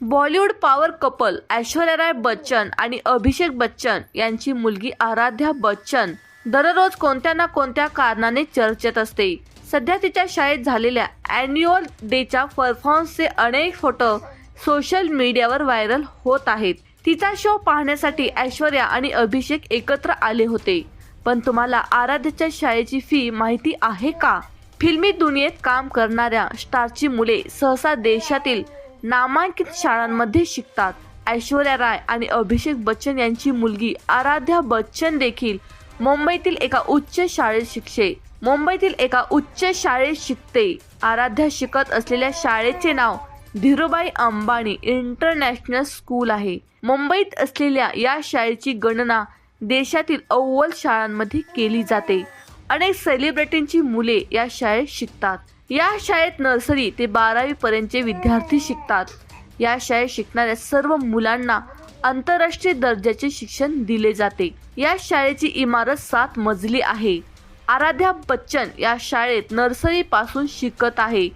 Bollywood power couple Aishwarya Rai Bachchan आणि अभिषेक बच्चन यांची मुलगी आराध्या बच्चन दररोज कोणत्या ना कोणत्या कारणाने चर्चेत असते. सध्या तिच्या शाळेत झालेल्या अॅन्युअल डेच्या परफॉर्मन्सचे अनेक फोटो सोशल मीडियावर व्हायरल होत आहेत. तिचा शो पाहण्यासाठी ऐश्वर्या आणि अभिषेक एकत्र आले होते. पण तुम्हाला आराध्याच्या शाळेची फी माहिती आहे का? फिल्मी दुनियेत काम करणाऱ्या स्टारची मुले सहसा देशातील नामांकित शाळांमध्ये शिकतात. ऐश्वर्या राय आणि अभिषेक बच्चन यांची मुलगी आराध्या बच्चन देखील मुंबईतील एका उच्च शाळेत शिक्षे मुंबईतील एका उच्च शाळेत शिकते. आराध्या शिकत असलेल्या शाळेचे नाव धीरूभाई अंबानी इंटरनॅशनल स्कूल आहे. मुंबईत असलेल्या या शाळेची गणना देशातील अव्वल शाळांमध्ये केली जाते. अनेक सेलिब्रिटींची मुले या शाळेत शिकतात. या शाळेत नर्सरी ते बारावी पर्यंतचे विद्यार्थी शिकतात. या शाळेत शिकणाऱ्या सर्व मुलांना आंतरराष्ट्रीय दर्जाचे शिक्षण दिले जाते. या शाळेची इमारत सात मजली आहे. आराध्या बच्चन या शाळेत नर्सरी पासून शिकत आहे.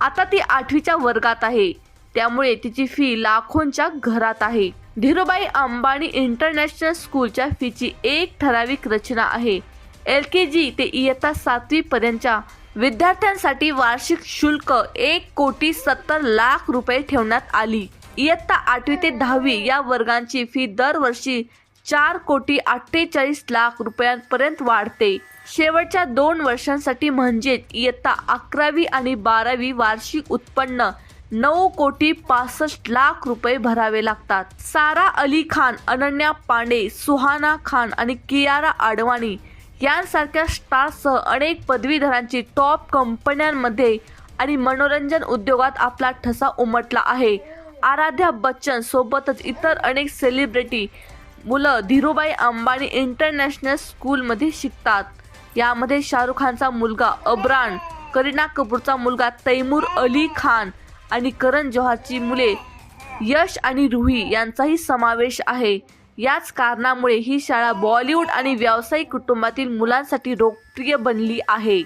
आता ती आठवीच्या वर्गात आहे. त्यामुळे तिची फी लाखोंच्या घरात आहे. धीरूभाई अंबानी इंटरनॅशनल स्कूलच्या फीची एक ठराविक रचना आहे. एल के जी ते इयत्ता सातवी पर्यंतच्या विद्यार्थ्यांसाठी वार्षिक शुल्क एक कोटी सत्तर लाख रुपये ठेवण्यात आली. इयत्ता आठवी ते दहावी या वर्गांची फी दरवर्षी चार कोटी अठ्ठेचाळीस लाख रुपयांपर्यंत वाढते. शेवटच्या दोन वर्षांसाठी म्हणजेच इयत्ता अकरावी आणि बारावी वार्षिक उत्पन्न नऊ कोटी पासष्ट लाख रुपये भरावे लागतात. सारा अली खान अनन्या पांडे सुहाना खान आणि कियारा आडवाणी यांसारख्या स्टार्ससह अनेक पदवीधरांची टॉप कंपन्यांमध्ये आणि मनोरंजन उद्योगात आपला ठसा उमटला आहे. आराध्या बच्चन सोबतच इतर अनेक सेलिब्रिटी मुलं धीरूभाई अंबानी इंटरनॅशनल स्कूलमध्ये शिकतात. यामध्ये शाहरुख खानचा मुलगा अब्रान करीना कपूरचा मुलगा तैमूर अली खान आणि करण जोहरची मुले यश आणि रुही यांचाही समावेश आहे. याच कारणामुळे ही शाळा बॉलिवूड आणि व्यावसायिक कुटुंबातील मुलांसाठी लोकप्रिय बनली आहे.